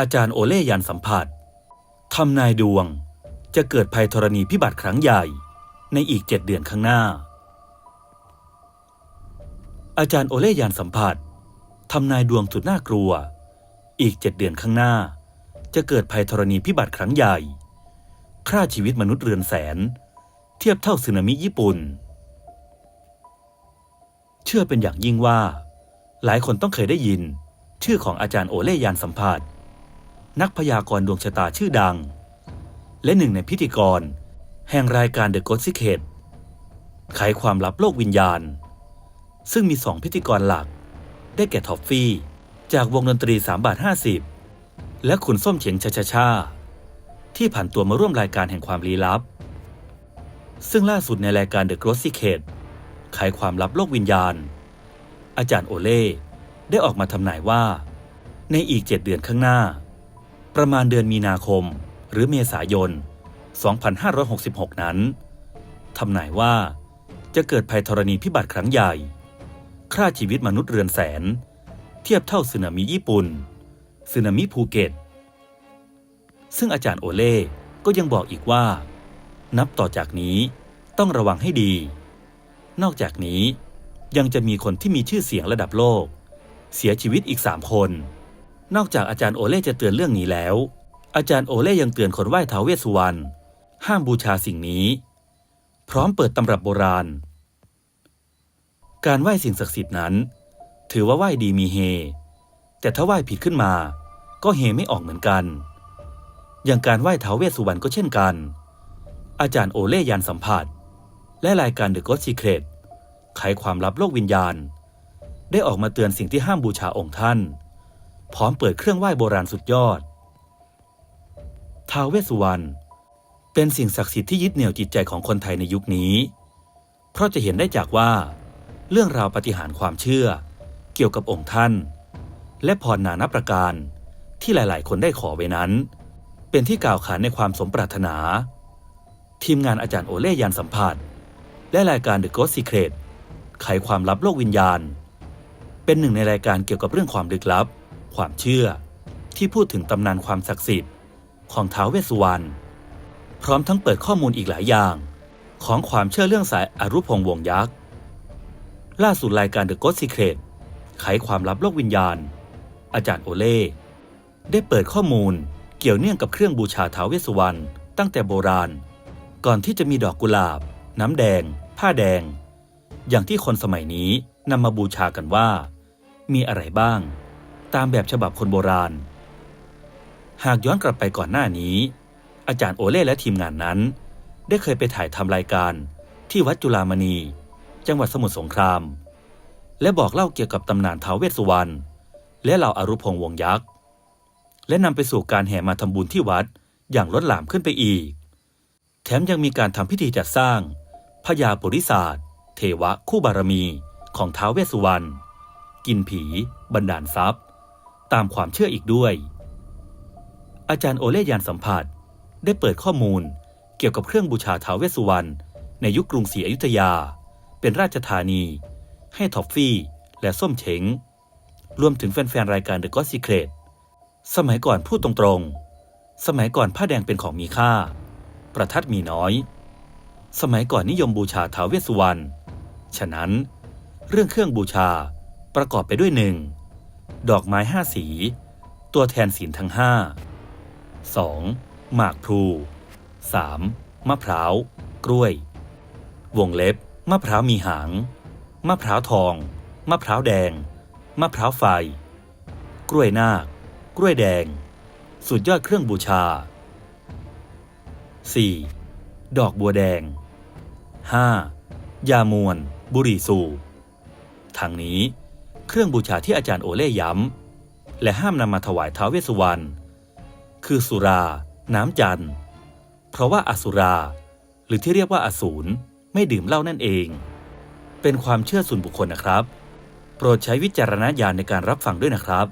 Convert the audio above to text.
อาจารย์โอเล่ยันสัมผัสทำนายดวงจะเกิดภัยธรณีพิบัติครั้งใหญ่ในอีกเจ็ดเดือนข้างหน้า อาจารย์โอเล่ยันสัมผัสทำนายดวงสุดน่ากลัว อีกเจ็ดเดือนข้างหน้า จะเกิดภัยธรณีพิบัติครั้งใหญ่ฆ่าชีวิตมนุษย์เรือนแสน เทียบเท่าสึนามิญี่ปุ่น เชื่อเป็นอย่างยิ่งว่า หลายคนต้องเคยได้ยิน ชื่อของอาจารย์โอเล่ยานสัมผัส นักพยากรณ์ดวงชะตาชื่อดัง และหนึ่งในพิธีกร แห่งรายการ The Ghost Secret ไขความลับโลกวิญญาณ ซึ่งมีสองพิธีกรหลัก ได้แก่ท็อฟฟี่ จากวงดนตรี 3 บาท 50 และคุณส้มเฉียงชาชาชาที่ผ่านตัวมาร่วมรายการแห่งความลี้ลับ ซึ่งล่าสุดในรายการ The Ghost Secret ไขความลับโลกวิญญาณ อาจารย์โอเล่ได้ออกมาทำนายว่า ในอีกเจ็ดเดือนข้างหน้า ประมาณเดือนมีนาคม หรือเมษายน 2566 นั้นทำนายว่าจะเกิดภัยธรณีพิบัติครั้งใหญ่ ฆ่าชีวิตมนุษย์เรือนแสน เทียบเท่าสึนามิญี่ปุ่นสึนามิภูเก็ต ซึ่งอาจารย์โอเล่ก็ยังบอกอีกว่า นับต่อจากนี้ต้องระวังให้ดี นอกจากนี้ยังจะมีคนที่มีชื่อเสียงระดับโลก เสียชีวิตอีกสามคน นอกจากอาจารย์โอเล่จะเตือนเรื่องนี้แล้ว อาจารย์โอเล่ยังเตือนคนไหว้ท้าวเวสสุวรรณห้ามบูชาสิ่งนี้ พร้อมเปิดตำรับโบราณ การไหว้สิ่งศักดิ์สิทธิ์นั้น ถือว่าไหว้ดีมีเฮ แต่ถ้าไหว้ผิดขึ้นมา ก็เฮไม่ออกเหมือนกัน อย่างการไหว้ท้าวเวสสุวรรณก็เช่นกัน อาจารย์โอเล่ยันสัมผัส และรายการ The Ghost Secret ไขความลับโลกวิญญาณ ได้ออกมาเตือนสิ่งที่ห้ามบูชาองค์ท่าน พร้อมเปิดเครื่องไหว้โบราณสุดยอด ท้าวเวสสุวรรณเป็นสิ่งศักดิ์สิทธิ์ที่ยึดเหนี่ยวจิตใจของคนไทยในยุคนี้ เพราะจะเห็นได้จากว่า เรื่องราวปฏิหารความเชื่อ เกี่ยวกับองค์ท่าน และพรนานับประการที่หลาย ๆ คนได้ขอไว้นั้น เป็นที่กล่าวขานในความสมปรารถนา ทีมงานอาจารย์โอเล่ยานสัมผัส และรายการ The Ghost Secret ไขความลับโลกวิญญาณ เป็นหนึ่งในรายการเกี่ยวกับเรื่องความลึกลับ ความเชื่อที่พูดถึงตำนานความศักดิ์สิทธิ์ของท้าวเวสสุวรรณพร้อมทั้งเปิดข้อมูลอีกหลายอย่าง ของความเชื่อเรื่องสายอรุพงษ์วงยักษ์ ล่าสุดรายการ The Ghost Secret ไขความลับโลกวิญญาณ อาจารย์โอเล่ได้เปิดข้อมูลเกี่ยวเนื่องกับเครื่องบูชาท้าวเวสสุวรรณตั้งแต่โบราณ ก่อนที่จะมีดอกกุหลาบ น้ำแดง ผ้าแดง อย่างที่คนสมัยนี้นำมาบูชากันว่า มีอะไรบ้าง ตามแบบฉบับคนโบราณ หากย้อนกลับไปก่อนหน้านี้ อาจารย์โอเล่และทีมงานนั้น ได้เคยไปถ่ายทำรายการที่วัดจุฬามณี จังหวัดสมุทรสงคราม และบอกเล่าเกี่ยวกับตำนานท้าวเวสสุวรรณและเหล่าอารุพงษ์วงยักษ์ และนำไปสู่การแห่มาทำบุญที่วัดอย่างล้นหลามขึ้นไปอีก แถมยังมีการทำพิธีจัดสร้างพญาปุริศาสตร์เทวะคู่บารมีของท้าวเวสสุวรรณกินผี บันดาลทรัพย์ ตามความเชื่ออีกด้วย อาจารย์โอเล่ยานสัมผัสได้เปิดข้อมูลเกี่ยวกับเครื่องบูชาท้าวเวสสุวรรณในยุคกรุงศรีอยุธยา เป็นราชธานี ให้ท็อฟฟี่และส้มเช้งรวมถึงแฟนๆ รายการ The God Secret สมัยก่อนพูดตรงๆ สมัยก่อนผ้าแดงเป็นของมีค่า ประทัดมีน้อย สมัยก่อนนิยมบูชาท้าวเวสสุวรรณ ฉะนั้น เรื่องเครื่องบูชาประกอบไปด้วยหนึ่ง ดอกไม้ห้าสี ตัวแทนศีลทั้งห้า 2. หมากพลู 3. มะพร้าว กล้วย วงเล็บ มะพร้าวมีหาง มะพร้าวทอง มะพร้าวแดง มะพร้าวไฟ กล้วยนาค กล้วยแดง สุดยอดเครื่องบูชา 4. ดอกบัวแดง 5. ยามวน บุรีสูบทั้งนี้ รื่องบูชาที่อาจารย์โอเล่ย้ำ และห้ามนำมาถวายท้าวเวสสุวรรณคือสุรา น้ำจันทร์เพราะว่าอสุรา หรือที่เรียกว่าอสูรไม่ดื่มเหล้านั่นเอง เป็นความเชื่อส่วนบุคคลนะครับ โปรดใช้วิจารณญาณในการรับฟังด้วยนะครับ